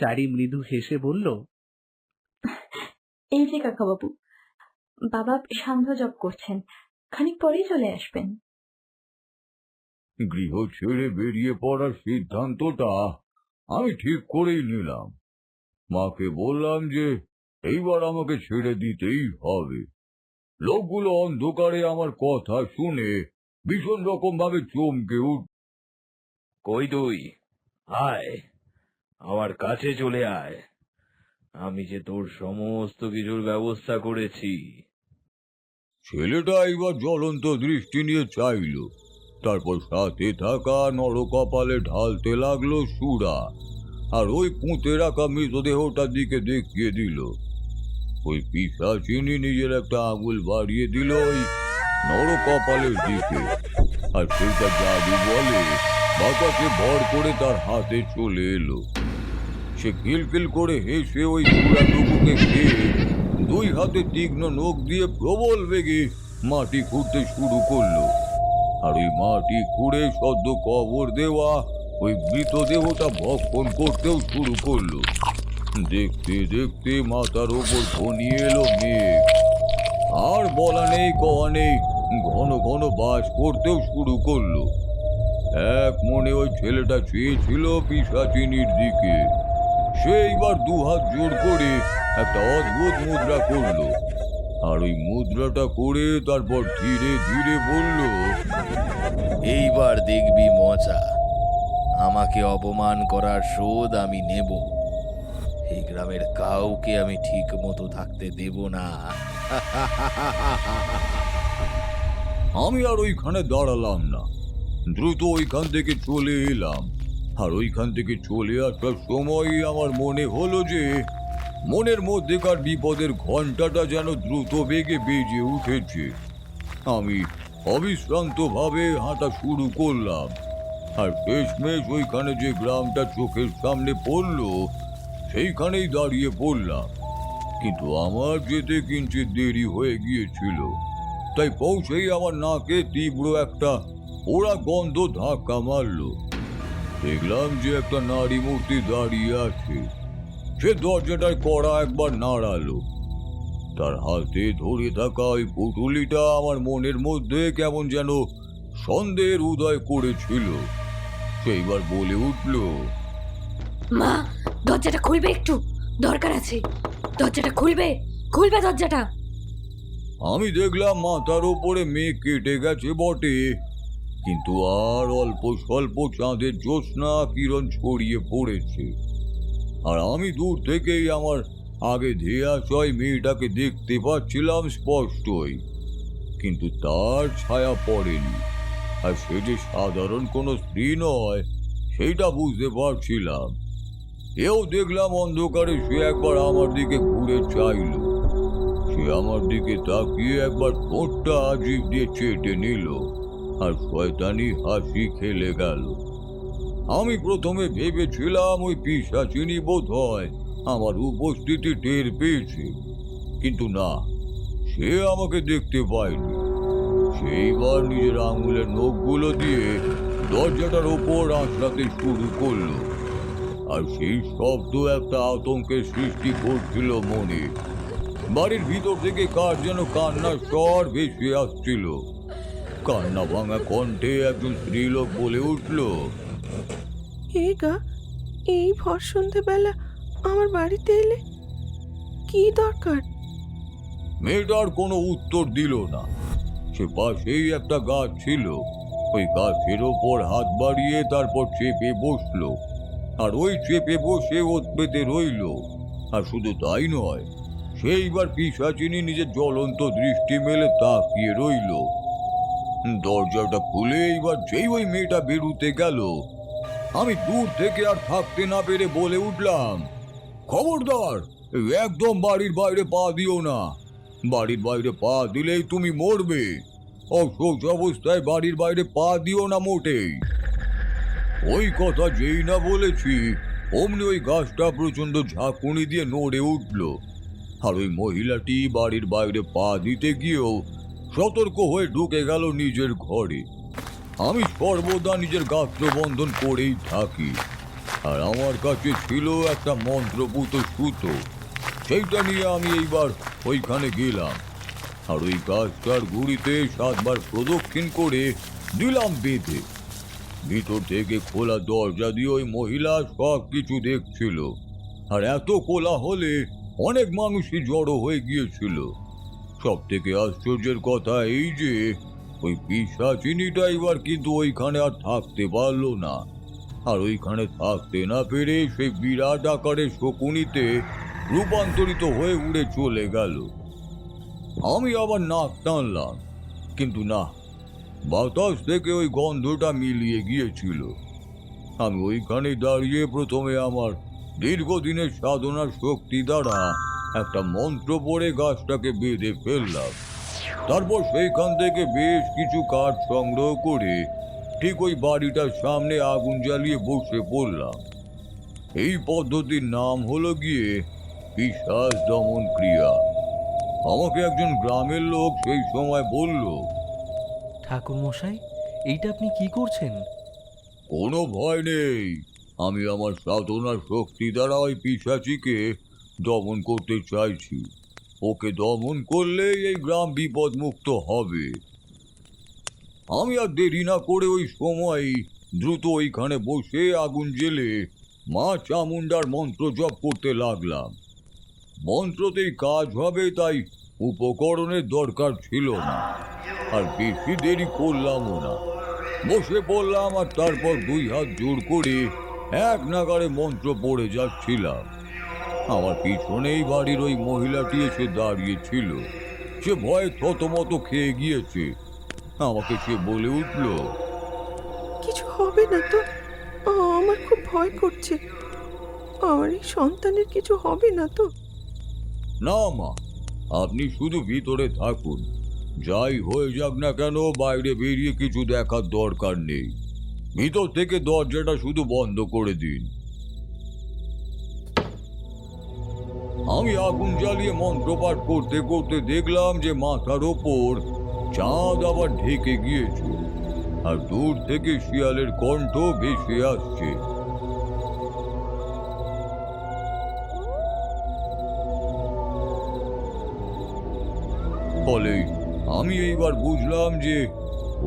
চারি মৃদু হেসে বলল এই যে কাকাবাবু বাবা সান্ধ্য জব করছেন খানিক পরেই চলে আসবেন। গৃহ ছেড়ে বেরিয়ে পড়ার সিদ্ধান্তটা আমি ঠিক করেই নিলাম। মাকে বললাম যে এইবার আমাকে ছেড়ে দিতেই হবে। লোকগুলো অন্ধকারে আমার কথা শুনে ভীষণ রকম ভাবে চমকে উঠ কই তুই? আয় আমার কাছে চলে আয়। আমি যে তোর সমস্ত কিছুর ব্যবস্থা করেছি। ছেলেটা এইবার জ্বলন্ত দৃষ্টি নিয়ে চাইল। তারপর সাথে থাকা নরকপালে ঢালতে লাগল সুরা। আর ওই পুঁতে রাখা মৃতদেহটার দিকে দেখিয়ে দিল। ওই পিসাচিনি নিজের একটা আঙুল বাড়িয়ে দিল ওই নরকপালের দিকে। আর সেটা জাদু বলে বাবাকে ভর করে তার হাতে চলে এলো। সে কিলকিল করে হেসে ওই সুরাটুকুকে খেয়ে দুই হাতে তীক্ষ্ণ নখ দিয়ে প্রবল বেগে মাটি খুঁড়তে শুরু করল। আর ওই মাটি খুঁড়ে সদ্য কবর দেওয়া, ওই মৃতদেহটা ভক্ষণ করতেও শুরু করল। দেখতে দেখতে মাথার ওপর ঘনিয়ে এলো মেঘ। আর বলা নেই, কওয়া নেই, ঘন ঘন বাস করতেও শুরু করল। এক মনে ওই ছেলেটা চেয়েছিল পিসাচিনির দিকে সে এইবার দুহাত জোর করে একটা অদ্ভুত মুদ্রা করল। আর ওই মুদ্রাটা করে তারপর ধীরে ধীরে বলল এইবার দেখবি মজা। আমাকে অপমান করার শোধ আমি নেব। এই গ্রামের কাউকে আমি ঠিক মতো থাকতে দেব না। আমি আর ওইখানে দাঁড়ালাম না। দ্রুত ওইখান থেকে চলে এলাম। আর ওইখান থেকে চলে আসার সময়ই আমার মনে হলো যে, মনের মধ্যেকার বিপদের ঘন্টাটা যেন দ্রুত বেগে বেজে উঠেছে। আমি অবিশ্রান্তভাবে হাঁটা শুরু করলাম। আর শেষমেশ ওইখানে যে গ্রামটা চোখের সামনে পড়ল, সেইখানেই দাঁড়িয়ে পড়লাম। কিন্তু আমার যেতে কিঞ্চিত দেরি হয়ে গিয়েছিল। তাই পৌঁছেই আমার নাকে তীব্র একটা ওরা গন্ধ ধাক্কা মারলো। দেখলাম যে একটা নারী মূর্তি দাঁড়িয়ে আছে। সে দরজাটায় কড়া একবার নাড়ালো। তার হাতে ধরে থাকা ওই পুটুলিটা আমার মনের মধ্যে কেমন যেন সন্দেহের উদয় করেছিল। সেইবার বলে উঠল মা দরজাটা খুলবে একটু। দরকার আছে। দরজাটা খুলবে। খুলবে দরজাটা। আমি দেখলাম মাথার ওপরে মেয়ে কেটে গেছে বটে। কিন্তু আর অল্প স্বল্প চাঁদের জ্যোৎস্না কিরণ ছড়িয়ে পড়েছে। আর আমি দূর থেকেই আমার আগে ধেয়ে আসা মেয়েটাকে দেখতে পাচ্ছিলাম স্পষ্টই, কিন্তু তার ছায়া পড়েনি। আর সে যে সাধারণ কোনো স্ত্রী নয়, সেইটা বুঝতে পারছিলাম। এও দেখলাম অন্ধকারে সে একবার আমার দিকে ঘুরে চাইলো। সে আমার দিকে তাকিয়ে একবার ঠোঁটটা জিভ দিয়ে চেটে নিল। আর শয়তানি হাসি খেলে গেল। আমি প্রথমে ভেবেছিলাম ওই পিসাচিনি বোধ হয় আমার উপস্থিতি টের পেয়েছে, কিন্তু না, সে আমাকে দেখতে পায়নি। সেইবার নিজের আঙুলের নখগুলো দিয়ে দরজাটার ওপর আঁচড়াতে শুরু করল, আর সেই শব্দ একটা আতঙ্কের সৃষ্টি করছিল মনে। বাড়ির ভিতর থেকে কার যেন কান্নার স্বর ভেসে আসছিল। কান্না ভাঙা কণ্ঠে একজন স্ত্রীলোক বলে উঠল হে গা এই ভর সন্ধেবেলা আমার বাড়িতে এলে কি দরকার? মেয়েটার কোনো উত্তর দিল না। সে পাশেই একটা গাছ ছিল। ওই গাছের ওপর হাত বাড়িয়ে তারপর চেপে বসল। আর ওই চেপে বসে ওত পেতে রইল। আর শুধু তাই নয় সেইবার পিসাচিনি নিজের জ্বলন্ত দৃষ্টি মেলে তাকিয়ে রইল। দরজাটা খুলে এইবার যেই ওই মেয়েটা বেরুতে গেল, আমি দূর থেকে আর থাকতে না পেরে বলে উঠলাম, খবরদার, একদম বাড়ির বাইরে পা দিও না। বাড়ির বাইরে পা দিলেই তুমি মরবে। অসৌচ অবস্থায় বাড়ির বাইরে পা দিও না মোটেই। ওই কথা যেই না বলেছি, অমনি ওই গাছটা প্রচণ্ড ঝাঁকুনি দিয়ে নড়ে উঠল। আর ওই মহিলাটি বাড়ির বাইরে পা দিতে গিয়েও সতর্ক হয়ে ঢুকে গেল নিজের ঘরে। আমি সর্বদা নিজের গাত্রবন্ধন করেই থাকি। আর আমার কাছে ছিল একটা মন্ত্রপুত সুতো। সেইটা নিয়ে আমি এইবার ওইখানে গেলাম। আর ওই গাছটার গুড়িতে সাতবার প্রদক্ষিণ করে দিলাম বেঁধে। ভিতর থেকে খোলা দরজা দিয়ে ওই মহিলা সব কিছু দেখছিল। আর এত কোলা হলে অনেক মানুষই জড়ো হয়ে গিয়েছিল। সব থেকে আশ্চর্যের কথা এই যে, ওই পিসাচিনিটা এবার কিন্তু ওইখানে আর থাকতে পারল না। আর ওইখানে থাকতে না পেরে সেই বিরাট আকারের শকুনিতে রূপান্তরিত হয়ে উড়ে চলে গেল। আমি আবার নাক টানলাম, কিন্তু না, বাতাস থেকে ওই গন্ধটা মিলিয়ে গিয়েছিল। আমি ওইখানে দাঁড়িয়ে প্রথমে আমার দীর্ঘদিনের সাধনার শক্তি দ্বারা একটা মন্ত্র পড়ে গাছটাকে বেঁধে ফেললাম। তারপর সেইখান থেকে বেশ কিছু কাঠ সংগ্রহ করে ঠিক ওই বাড়িটার সামনে আগুন জ্বালিয়ে বসে পড়লাম। এই পদ্ধতির নাম হলো গিয়ে পিসাস দমন ক্রিয়া। আমাকে একজন গ্রামের লোক সেই সময় বলল ঠাকুর মশাই এইটা আপনি কি করছেন? কোনো ভয় নেই। আমি আমার সাধনার শক্তি দ্বারা ওই পিসাচিকে দমন করতে চাইছি। ওকে দমন করলে এই গ্রাম বিপদ মুক্ত হবে। আমি আর দেরি না করে ওই সময় দ্রুত ওইখানে বসে আগুন জেলে মা চামুন্ডার মন্ত্র জপ করতে লাগলাম। মন্ত্রতেই কাজ হবে, তাই উপকরণের দরকার ছিল না। আর বেশি দেরি করলামও না। বসে পড়লাম আর তারপর দুই হাত জোর করে এক নাগারে মন্ত্র পড়ে যাচ্ছিলাম। আমার পিছনেই বাড়ির ওই মহিলাটি এসে দাঁড়িয়েছিল। সে ভয়ে থতমত খেয়ে গিয়েছে। আমাকে সে বলে উঠল কিছু হবে না তো? আমার খুব ভয় করছে। আমার এই সন্তানের কিছু হবে না তো? না মা আপনি শুধু ভিতরে থাকুন। যাই হয়ে যাক না কেন বাইরে বেরিয়ে কিছু দেখার দরকার নেই। ভিতর থেকে দরজাটা শুধু বন্ধ করে দিন। আমি আগুন জ্বালিয়ে মন্ত্রপাঠ করতে করতে দেখলাম যে মাথার ওপর চাঁদ আবার ঢেকে গিয়েছে। আর দূর থেকে শিয়ালের কণ্ঠ ভেসে আসছে। ফলে আমি এইবার বুঝলাম যে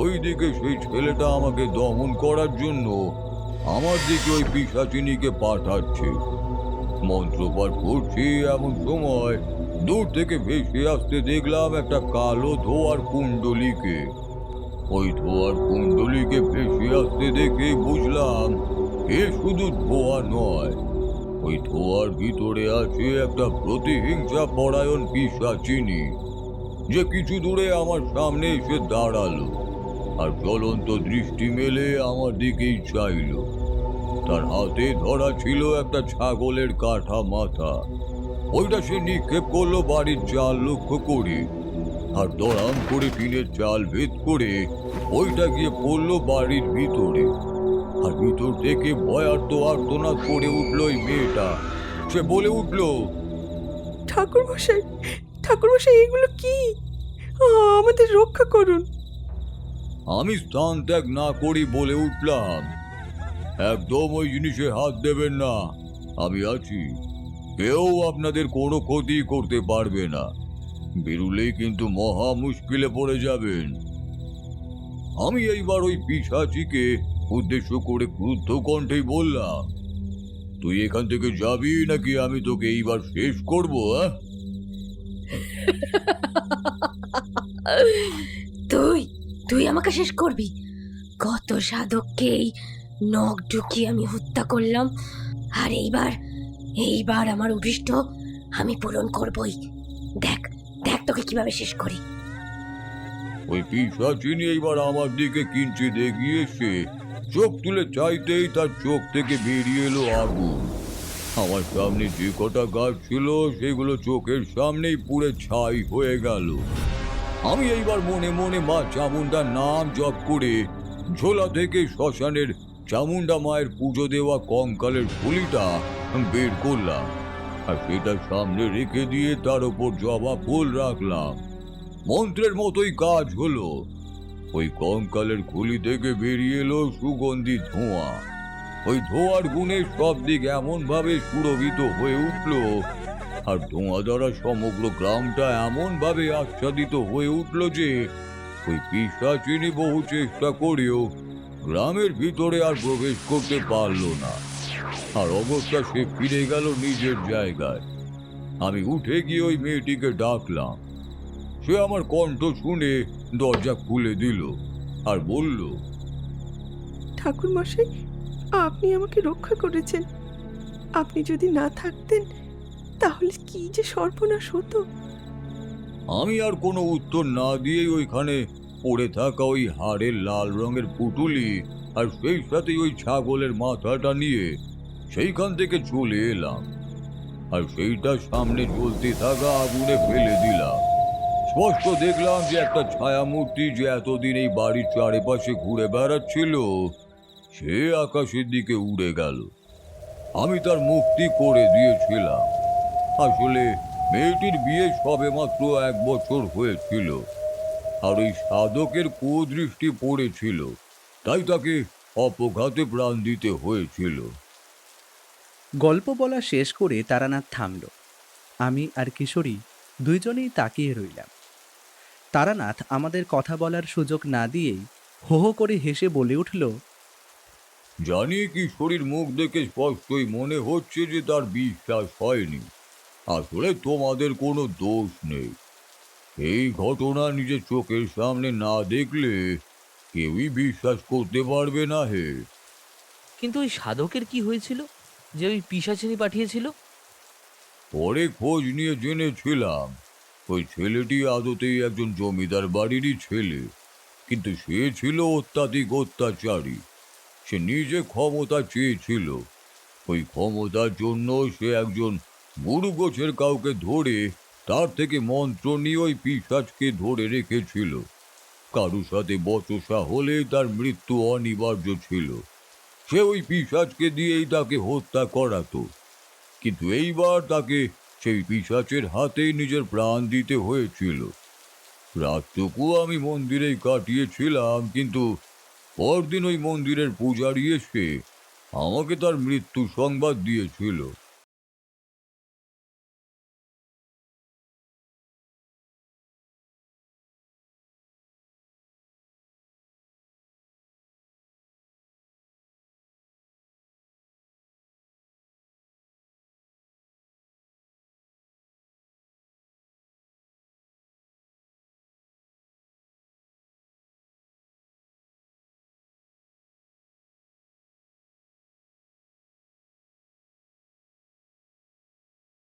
ওই দিকে সেই ছেলেটা আমাকে দমন করার জন্য আমার দিকে ওই পিসাচিনীকে পাঠাচ্ছে। মন্ত্রপাঠ করছি এমন সময় দূর থেকে ভেসে আসতে দেখলাম একটা কালো ধোয়ার কুণ্ডলিকে। ওই ধোয়ার কুণ্ডলিকে ভেসে আসতে দেখে বুঝলাম এ শুধু ধোয়া নয়, ওই ধোয়ার ভিতরে আছে একটা প্রতিহিংসা পরায়ণ পিসাচিনী যে কিছু দূরে আমার সামনে এসে দাঁড়াল আর জ্বলন্ত দৃষ্টি মেলে আমার দিকেই চাইল। তার হাতে ধরা ছিল একটা ছাগলের কাঠা মাথা। ওইটা সে নিক্ষেপ করল বাড়ির চাল লক্ষ্য করে। আর দড়াম করে টিনের চাল ভেদ করে ওইটা গিয়ে পড়ল বাড়ির ভিতরে। আর ভিতর থেকে ভয়ার্ত আর্তনাদ করে উঠল ওই মেয়েটা। সে বলে উঠল ঠাকুর মশাই ঠাকুর মশাই এগুলো কি? আমাদের রক্ষা করুন। আমি স্থান ত্যাগ না করি বলে উঠলাম। একদম ওই জিনিসে হাত দেবেন না। আমি আছি। কেউ আপনাদের কোনো ক্ষতি করতে পারবে না। বেরুলেই কিন্তু মহা মুশকিলে পড়ে যাবেন। আমি এইবার ওই পিসাচিকে উদ্দেশ্য করে ক্রুদ্ধ কণ্ঠেই বললাম, তুই এখান থেকে যাবি নাকি আমি তোকে এইবার শেষ করব তুই তুই আমাকে শেষ করবি। কত সাধককেই নখ ঢুকিয়ে আমি হত্যা করলাম। আর এইবার এইবার আমার অভিষ্ট আমি পূরণ করবই। দেখ দেখ তোকে কীভাবে শেষ করি। ওই পিসাচিনি এইবার আমার দিকে এগিয়ে এসে চোখ তুলে চাইতেই তার চোখ থেকে বেরিয়ে এলো আগুন আমার সামনে যে কটা গাছ ছিল, সেগুলো চোখের সামনেই পুড়ে ছাই হয়ে গেল। আমি এইবার মনে মনে মা চামুন্ডার নাম জপ করে ঝোলা থেকে শ্মশানের চামুন্ডা মায়ের পুজো দেওয়া কঙ্কালের ফুলিটা বের করলাম। আর সেটা সামনে রেখে দিয়ে তার ওপর জবা ফুল রাখলাম। মন্ত্রের মতোই কাজ হলো। ওই কঙ্কালের খুলি থেকে বেরিয়ে এলো সুগন্ধি ধোঁয়া। ওই ধোঁয়ার গুণে সব দিক এমনভাবে সুরভিত হয়ে উঠল। আর ধোঁয়া দ্বারা সমগ্র গ্রামটা এমনভাবে আচ্ছাদিত হয়ে উঠল যে, ওই পিসাচিনি বহু চেষ্টা করেও গ্রামের ভিতরে আর প্রবেশ করতে পারল না। আর অবস্থা সে ফিরে গেল নিজের জায়গায়। আমি উঠে গিয়ে ওই মেয়েটিকে ডাকলাম। সে আমার কণ্ঠ শুনে দরজা খুলে দিল আর বলল ঠাকুর মশাই আপনি আমাকে রক্ষা করেছেন। আপনি যদি না থাকতেন তাহলে কি যে সর্বনাশ হতো। আমি আর কোনো উত্তর না দিয়েই ওইখানে পড়ে থাকা ওই হাড়ের লাল রঙের পুটুলি আর সেই সাথে ওই ছাগলের মাথাটা নিয়ে সেইখান থেকে চলে এলাম। আর সেইটা সামনে জ্বলতে থাকা আগুনে ফেলে দিলাম। স্পষ্ট দেখলাম যে একটা ছায়ামূর্তি যে এতদিন এই বাড়ির চারিপাশে ঘুরে বেড়াচ্ছিল, সে আকাশের দিকে উড়ে গেল। আমি তার মুক্তি করে দিয়েছিলাম। আসলে মেয়েটির বিয়ে সবে মাত্র এক বছর হয়েছিল। আর ওই সাধকের কুদৃষ্টি পড়েছিল তাই তাকে অপঘাতে প্রাণ দিতে হয়েছিল। গল্প বলা শেষ করে তারানাথ থামল। আমি আর কিশোরী দুইজনেই তাকিয়ে রইলাম। তারানাথ আমাদের কথা বলার সুযোগ না দিয়েই হো হো করে হেসে বলে উঠল জানি কিশোরীর মুখ দেখে স্পষ্টই মনে হচ্ছে যে তার বিশ্বাস হয়নি। আসলে তোমাদের কোনো দোষ নেই। এই ঘটনা নিজের চোখের সামনে না দেখলে কেউই বিশ্বাস করতে পারবে না হে। কিন্তু ওই সাধকের কি হয়েছিল? যে ওই পিসাচিনি পাঠিয়েছিল? পরে খোঁজ নিয়ে জেনেছিলাম। ওই ছেলেটি আদতেই একজন জমিদার বাড়িরই ছেলে। কিন্তু সে ছিল অত্যাধিক অত্যাচারী। সে নিজে ক্ষমতা চেয়েছিল। ওই ক্ষমতার জন্য সে একজন বুড়ো গোছের কাউকে ধরে তার থেকে মন্ত্র নিয়ে ওই পিসাজকে ধরে রেখেছিল। কারুর সাথে বচসা হলে তার মৃত্যু অনিবার্য ছিল। সে ওই পিসাজকে দিয়েই তাকে হত্যা করাতো। কিন্তু এইবার তাকে সেই পিসাচের হাতেই নিজের প্রাণ দিতে হয়েছিল। রাতটুকু আমি মন্দিরেই কাটিয়েছিলাম, কিন্তু পরদিন ওই মন্দিরের পূজারি এসে আমাকে তার মৃত্যু সংবাদ দিয়েছিল।